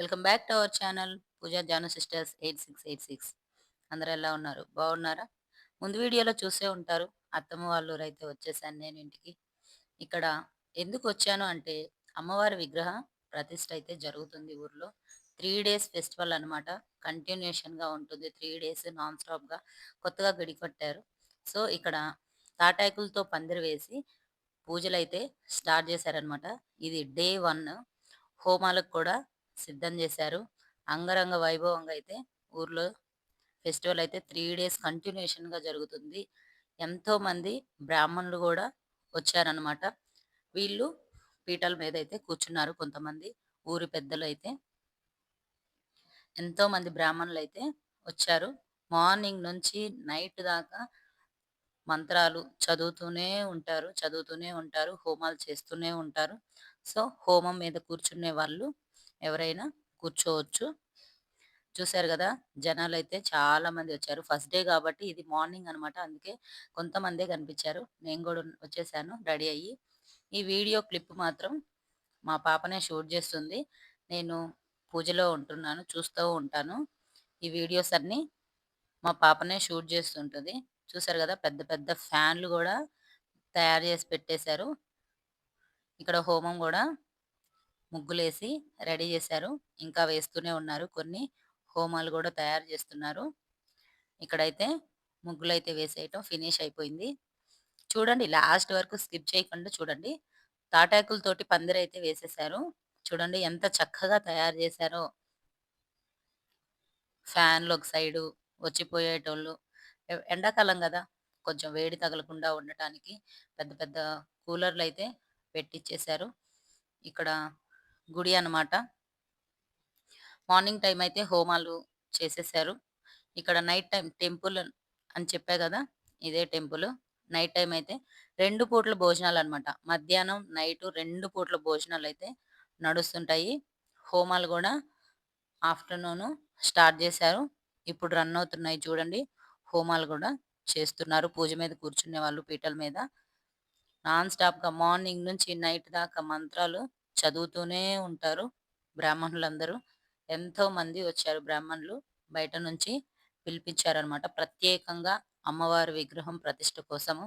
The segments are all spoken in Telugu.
Welcome back to our channel Pooja Janu sisters eight six eight six. అందరూ ఎలా ఉన్నారు? బాగున్నారా? ముందు వీడియోలో చూసే ఉంటారు. అత్తమ్మ వాళ్ళు అయితే వచ్చేసాను నేను ఇంటికి. ఇక్కడ ఎందుకు వచ్చాను అంటే అమ్మవారి విగ్రహ ప్రతిష్ట అయితే జరుగుతుంది ఊర్లో. త్రీ డేస్ ఫెస్టివల్ అనమాట కంటిన్యూషన్గా ఉంటుంది. త్రీ డేస్ నాన్ స్టాప్గా కొత్తగా గడి కట్టారు. సో ఇక్కడ తాటాకులతో పందిరి వేసి పూజలు అయితే స్టార్ట్ చేశారనమాట ఇది డే వన్. హోమాలకు కూడా సిద్ధం చేశారు. అంగరంగ వైభవంగా అయితే ఊర్లో ఫెస్టివల్ అయితే త్రీ డేస్ కంటిన్యూషన్గా జరుగుతుంది. ఎంతో మంది బ్రాహ్మణులు కూడా వచ్చారనమాట వీళ్ళు పీటల మీద అయితే కూర్చున్నారు కొంతమంది ఊరి పెద్దలు అయితే. ఎంతో మంది బ్రాహ్మణులు అయితే వచ్చారు. మార్నింగ్ నుంచి నైట్ దాకా మంత్రాలు చదువుతూనే ఉంటారు చదువుతూనే ఉంటారు హోమాలు చేస్తూనే ఉంటారు. సో హోమం మీద కూర్చునే వాళ్ళు ఎవరైనా కూర్చోవచ్చు. చూశారు కదా జనాలు అయితే చాలా మంది వచ్చారు. ఫస్ట్ డే కాబట్టి ఇది మార్నింగ్ అనమాట అందుకే కొంతమందే కనిపించారు. నేను కూడా వచ్చేసాను రెడీ అయ్యి. ఈ వీడియో క్లిప్ మాత్రం మా పాపనే షూట్ చేస్తుంది. నేను పూజలో ఉంటున్నాను చూస్తూ ఉంటాను. ఈ వీడియోస్ అన్నీ మా పాపనే షూట్ చేస్తుంటుంది. చూసారు కదా పెద్ద పెద్ద ఫ్యాన్లు కూడా తయారు చేసి పెట్టేశారు. ఇక్కడ హోమం కూడా ముగ్గులేసి రెడీ చేశారు. ఇంకా వేస్తూనే ఉన్నారు కొన్ని. హోమాలు కూడా తయారు చేస్తున్నారు. ఇక్కడైతే ముగ్గులు అయితే వేసేయటం ఫినిష్ అయిపోయింది. చూడండి లాస్ట్ వరకు స్కిప్ చేయకుండా చూడండి. తాటాకులతోటి పందిరైతే వేసేసారు చూడండి ఎంత చక్కగా తయారు చేశారో. ఫ్యాన్లు ఒక సైడు వచ్చిపోయేటోళ్ళు. ఎండాకాలం కదా. కొంచెం వేడి తగలకుండా ఉండటానికి పెద్ద పెద్ద కూలర్లు అయితే పెట్టించేశారు ఇక్కడ గుడి అనమాట మార్నింగ్ టైం అయితే హోమాలు చేసేసారు. ఇక్కడ నైట్ టైం టెంపుల్ అని చెప్పా కదా ఇదే టెంపుల్. నైట్ టైం అయితే రెండు పూట్ల భోజనాలు అనమాట మధ్యాహ్నం నైట్ రెండు పూట్ల భోజనాలు అయితే నడుస్తుంటాయి. హోమాలు కూడా ఆఫ్టర్నూన్ స్టార్ట్ చేశారు. ఇప్పుడు రన్ అవుతున్నాయి చూడండి. హోమాలు కూడా చేస్తున్నారు. పూజ మీద కూర్చునే వాళ్ళు పీటల మీద. నాన్ స్టాప్గా మార్నింగ్ నుంచి నైట్ దాకా మంత్రాలు చదువుతూనే ఉంటారు బ్రాహ్మణులందరూ. ఎంతో మంది వచ్చారు బ్రాహ్మణులు బయట నుంచి పిలిపించారనమాట ప్రత్యేకంగా అమ్మవారి విగ్రహం ప్రతిష్ట కోసము.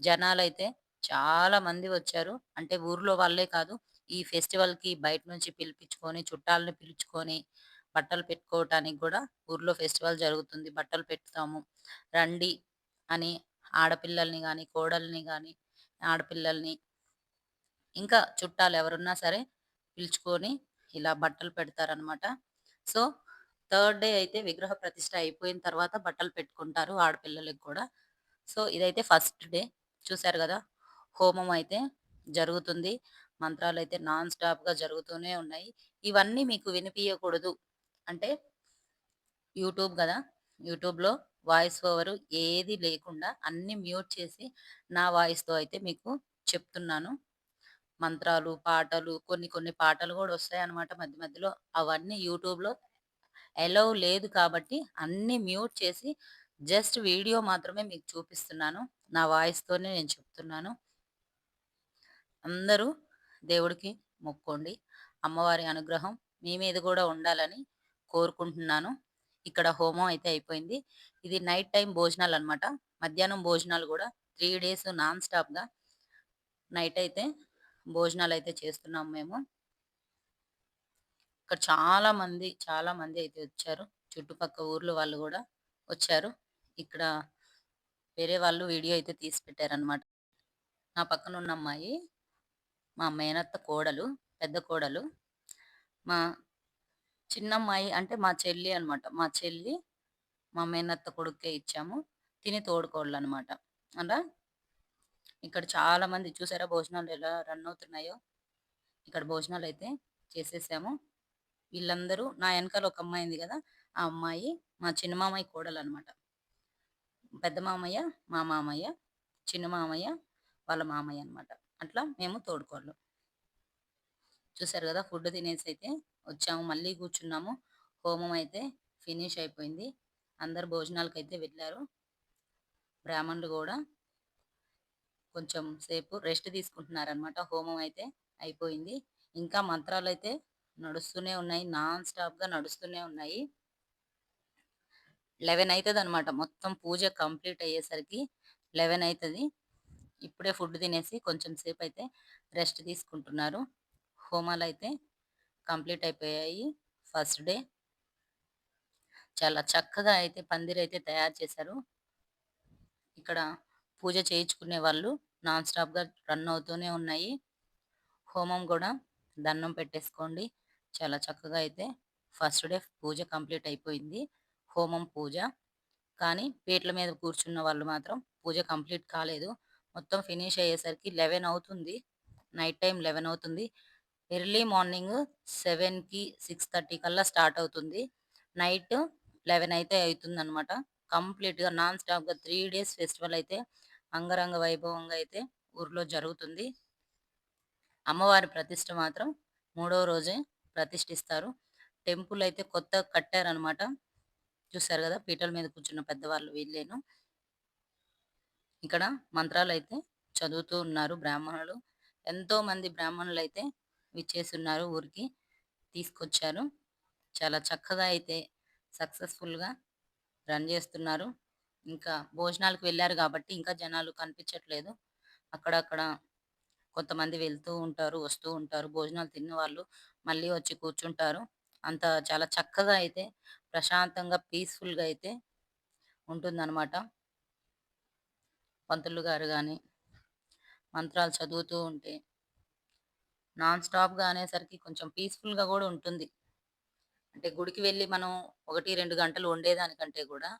జనాలైతే చాలా మంది వచ్చారు. అంటే ఊర్లో వాళ్ళే కాదు ఈ ఫెస్టివల్కి బయట నుంచి పిలిపించుకొని చుట్టాలను పిలుచుకొని బట్టలు పెట్టుకోవటానికి కూడా ఊర్లో ఫెస్టివల్ జరుగుతుంది. బట్టలు పెట్టుతాము రండి అని ఆడపిల్లల్ని కానీ కోడల్ని కానీ ఆడపిల్లల్ని ఇంకా చుట్టాలు ఎవరున్నా సరే పిలుచుకొని ఇలా బట్టలు పెడతారనమాట సో థర్డ్ డే అయితే విగ్రహ ప్రతిష్ట అయిపోయిన తర్వాత బట్టలు పెట్టుకుంటారు ఆడపిల్లలకి కూడా. సో ఇదైతే ఫస్ట్ డే. చూశారు కదా? హోమం అయితే జరుగుతుంది. మంత్రాలు అయితే నాన్ స్టాప్గా జరుగుతూనే ఉన్నాయి. ఇవన్నీ మీకు వినిపించకూడదు అంటే యూట్యూబ్ కదా? యూట్యూబ్లో వాయిస్ ఓవర్ ఏది లేకుండా అన్ని మ్యూట్ చేసి నా వాయిస్తో అయితే మీకు చెప్తున్నాను. మంత్రాలు పాటలు కొన్ని కొన్ని పాటలు కూడా వస్తాయి అన్నమాట మధ్య మధ్యలో. అవన్నీ యూట్యూబ్లో అలౌ లేదు కాబట్టి అన్నీ మ్యూట్ చేసి జస్ట్ వీడియో మాత్రమే మీకు చూపిస్తున్నాను. నా వాయిస్తోనే నేను చెప్తున్నాను. అందరూ దేవుడికి మొక్కోండి. అమ్మవారి అనుగ్రహం మీ మీద కూడా ఉండాలని కోరుకుంటున్నాను. ఇక్కడ హోమం అయితే అయిపోయింది. ఇది నైట్ టైం భోజనాలు అనమాట మధ్యాహ్నం భోజనాలు కూడా త్రీ డేస్ నాన్ స్టాప్గా నైట్ అయితే భోజనాలు అయితే చేస్తున్నాం మేము. ఇక్కడ చాలా మంది చాలా మంది అయితే వచ్చారు. చుట్టుపక్క ఊర్లో వాళ్ళు కూడా వచ్చారు. ఇక్కడ వేరే వాళ్ళు వీడియో అయితే తీసి పెట్టారనమాట నా పక్కన ఉన్న అమ్మాయి మా మేనత్త కోడలు పెద్ద కోడలు మా చిన్నమ్మాయి అంటే మా చెల్లి అనమాట మా చెల్లి మా మేనత్త కొడుకే ఇచ్చాము. తిని తోడుకోళ్ళు అనమాట అలా ఇక్కడ చాలా మంది చూసారా భోజనాలు ఎలా రన్ అవుతున్నాయో? ఇక్కడ భోజనాలు అయితే చేసేసాము. వీళ్ళందరూ నా వెనకాల ఒక అమ్మాయి ఉంది కదా ఆ అమ్మాయి మా చిన్న మామయ్య కోడలు అనమాట పెద్ద మామయ్య మా మామయ్య చిన్న మామయ్య వాళ్ళ మామయ్య అనమాట అట్లా మేము తోడుకోళ్ళు. చూసారు కదా ఫుడ్ తినేసి అయితే వచ్చాము మళ్ళీ కూర్చున్నాము. హోమం అయితే ఫినిష్ అయిపోయింది. అందరు భోజనాలకు అయితే వెళ్ళారు. బ్రాహ్మణులు కూడా కొంచెం సేపు రెస్ట్ తీసుకుంటున్నారనమాట హోమం అయితే అయిపోయింది. ఇంకా మంత్రాలు అయితే నడుస్తూనే ఉన్నాయి. నాన్ స్టాప్గా నడుస్తూనే ఉన్నాయి. లెవెన్ అవుతుంది అనమాట మొత్తం పూజ కంప్లీట్ అయ్యేసరికి లెవెన్ అవుతుంది ఇప్పుడే ఫుడ్ తినేసి కొంచెం సేపు అయితే రెస్ట్ తీసుకుంటున్నారు. హోమాలు అయితే కంప్లీట్ అయిపోయాయి. First day. చాలా చక్కగా అయితే పందిరి అయితే తయారు చేశారు. ఇక్కడ పూజ చేయించుకునే వాళ్ళు నాన్ స్టాప్గా రన్ అవుతూనే ఉన్నాయి. హోమం కూడా దండం పెట్టేసుకోండి. చాలా చక్కగా అయితే ఫస్ట్ డే పూజ కంప్లీట్ అయిపోయింది. హోమం పూజ. కానీ పీటల మీద కూర్చున్న వాళ్ళు మాత్రం పూజ కంప్లీట్ కాలేదు. మొత్తం ఫినిష్ అయ్యేసరికి లెవెన్ అవుతుంది. నైట్ టైం లెవెన్ అవుతుంది. ఎర్లీ మార్నింగ్ సెవెన్కి సిక్స్ థర్టీ కల్లా స్టార్ట్ అవుతుంది. నైట్ లెవెన్ అయితే అవుతుంది అనమాట కంప్లీట్గా నాన్ స్టాప్గా త్రీ డేస్ ఫెస్టివల్ అయితే అంగరంగ వైభవంగా అయితే ఊర్లో జరుగుతుంది. అమ్మవారి ప్రతిష్ట మాత్రం మూడో రోజే ప్రతిష్ఠిస్తారు. టెంపుల్ అయితే కొత్త కట్టారనమాట చూసారు కదా పీటల మీద కూర్చున్న పెద్దవాళ్ళు వీళ్ళేను. ఇక్కడ మంత్రాలు అయితే చదువుతూ ఉన్నారు బ్రాహ్మణులు. ఎంతో మంది బ్రాహ్మణులు అయితే విచ్చేస్తున్నారు ఊరికి తీసుకొచ్చారు. చాలా చక్కగా అయితే సక్సెస్ఫుల్గా రన్ చేస్తున్నారు. ఇంకా భోజనాలకు వెళ్ళారు కాబట్టి ఇంకా జనాలు కనిపించట్లేదు. అక్కడక్కడ కొంతమంది వెళ్తూ ఉంటారు వస్తూ ఉంటారు భోజనాలు తిన్న వాళ్ళు మళ్ళీ వచ్చి కూర్చుంటారు. అంత చాలా చక్కగా అయితే ప్రశాంతంగా పీస్ఫుల్గా అయితే ఉంటుందన్నమాట. పంతులు గారు కానీ మంత్రాలు చదువుతూ ఉంటే నాన్ స్టాప్గా అనేసరికి కొంచెం పీస్ఫుల్గా కూడా ఉంటుంది. అంటే గుడికి వెళ్ళి మనం ఒకటి రెండు గంటలు ఉండేదానికంటే కూడా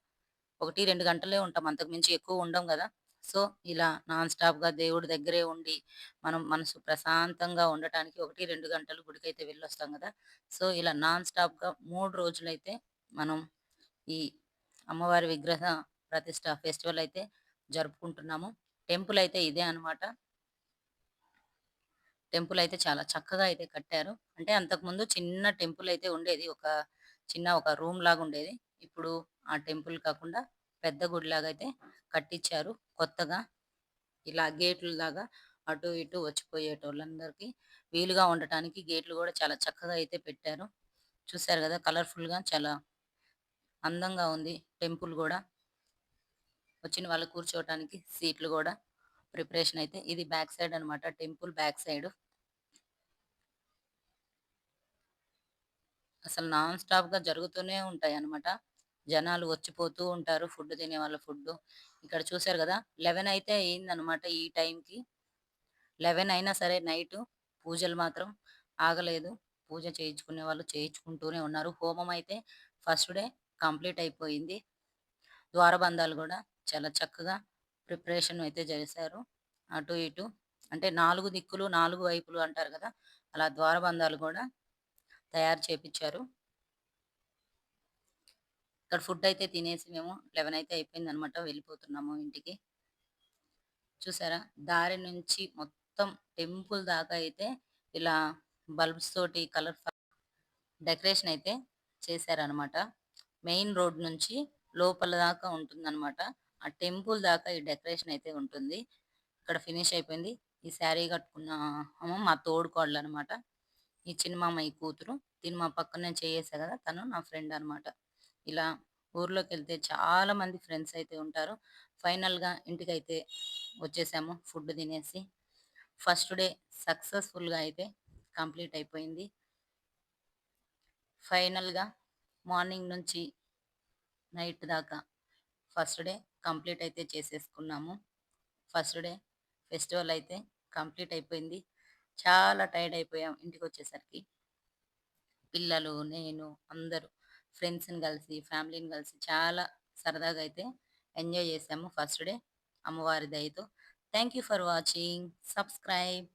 ఒకటి రెండు గంటలే ఉంటాం. అంతకు మించి ఎక్కువ ఉండం కదా. సో ఇలా నాన్ స్టాప్గా దేవుడి దగ్గరే ఉండి మనం మనసు ప్రశాంతంగా ఉండటానికి ఒకటి రెండు గంటలు గుడికైతే వెళ్ళొస్తాం కదా. సో ఇలా నాన్ స్టాప్గా మూడు రోజులైతే మనం ఈ అమ్మవారి విగ్రహ ప్రతిష్ట ఫెస్టివల్ అయితే జరుపుకుంటున్నాము. టెంపుల్ అయితే ఇదే అనమాట టెంపుల్ అయితే చాలా చక్కగా అయితే కట్టారు. అంటే అంతకుముందు చిన్న టెంపుల్ అయితే ఉండేది. ఒక చిన్న ఒక రూమ్ లాగా ఉండేది. ఇప్పుడు ఆ టెంపుల్ కాకుండా పెద్ద గుడి లాగా అయితే కట్టించారు. కొత్తగా ఇలా గేట్లు లాగా అటు ఇటు వచ్చిపోయేటోళ్ళందరికీ వీలుగా ఉండటానికి గేట్లు కూడా చాలా చక్కగా అయితే పెట్టారు. చూసారు కదా కలర్ఫుల్గా చాలా అందంగా ఉంది టెంపుల్ కూడా. వచ్చిన వాళ్ళు కూర్చోవటానికి సీట్లు కూడా ప్రిపరేషన్ అయితే ఇది బ్యాక్ సైడ్ అనమాట టెంపుల్ బ్యాక్ సైడ్. అసలు నాన్ స్టాప్గా జరుగుతూనే ఉంటాయి అనమాట జనాలు వచ్చిపోతూ ఉంటారు ఫుడ్ తినే వాళ్ళ ఫుడ్ ఇక్కడ చూసారు కదా లెవెన్ అయితే అయిందనమాట ఈ టైంకి. లెవెన్ అయినా సరే నైట్ పూజలు మాత్రం ఆగలేదు. పూజ చేయించుకునే వాళ్ళు చేయించుకుంటూనే ఉన్నారు. హోమం అయితే ఫస్ట్ డే కంప్లీట్ అయిపోయింది. ద్వారబంధాలు కూడా చాలా చక్కగా ప్రిపరేషన్ అయితే చేశారు. అటు ఇటు అంటే నాలుగు దిక్కులు నాలుగు వైపులు అంటారు కదా అలా ద్వారబంధాలు కూడా తయారు చేపించారు. ఇక్కడ ఫుడ్ అయితే తినేసి మేము లెవెన్ అయితే అయిపోయింది అనమాట వెళ్ళిపోతున్నాము ఇంటికి. చూసారా? దారి నుంచి మొత్తం టెంపుల్ దాకా అయితే ఇలా బల్బ్స్ తోటి కలర్ డెకరేషన్ అయితే చేశారనమాట. మెయిన్ రోడ్ నుంచి లోపల దాకా ఉంటుందన్నమాట ఆ టెంపుల్ దాకా ఈ డెకరేషన్ అయితే ఉంటుంది. ఇక్కడ ఫినిష్ అయిపోయింది. ఈ శారీ కట్టుకున్న మా తోడుకోళ్ళు అనమాట ఈ చిన్నమామ ఈ కూతురు. దీని మా పక్కనే చేయేసా కదా తను నా ఫ్రెండ్ అనమాట. ఇలా ఊర్లోకి వెళ్తే చాలా మంది ఫ్రెండ్స్ అయితే ఉంటారు. ఫైనల్గా ఇంటికైతే వచ్చేసాము ఫుడ్ తినేసి. ఫస్ట్ డే సక్సెస్ఫుల్గా అయితే కంప్లీట్ అయిపోయింది. ఫైనల్గా మార్నింగ్ నుంచి నైట్ దాకా ఫస్ట్ డే కంప్లీట్ అయితే చేసేసుకున్నాము. ఫస్ట్ డే ఫెస్టివల్ అయితే కంప్లీట్ అయిపోయింది. చాలా టైర్డ్ అయిపోయాం ఇంటికి వచ్చేసరికి పిల్లలు నేను అందరూ ఫ్రెండ్స్ని కలిసి ఫ్యామిలీని కలిసి చాలా సరదాగా అయితే ఎంజాయ్ చేసాము ఫస్ట్ డే. అమ్మవారి దయతో. Thank you for watching. Subscribe.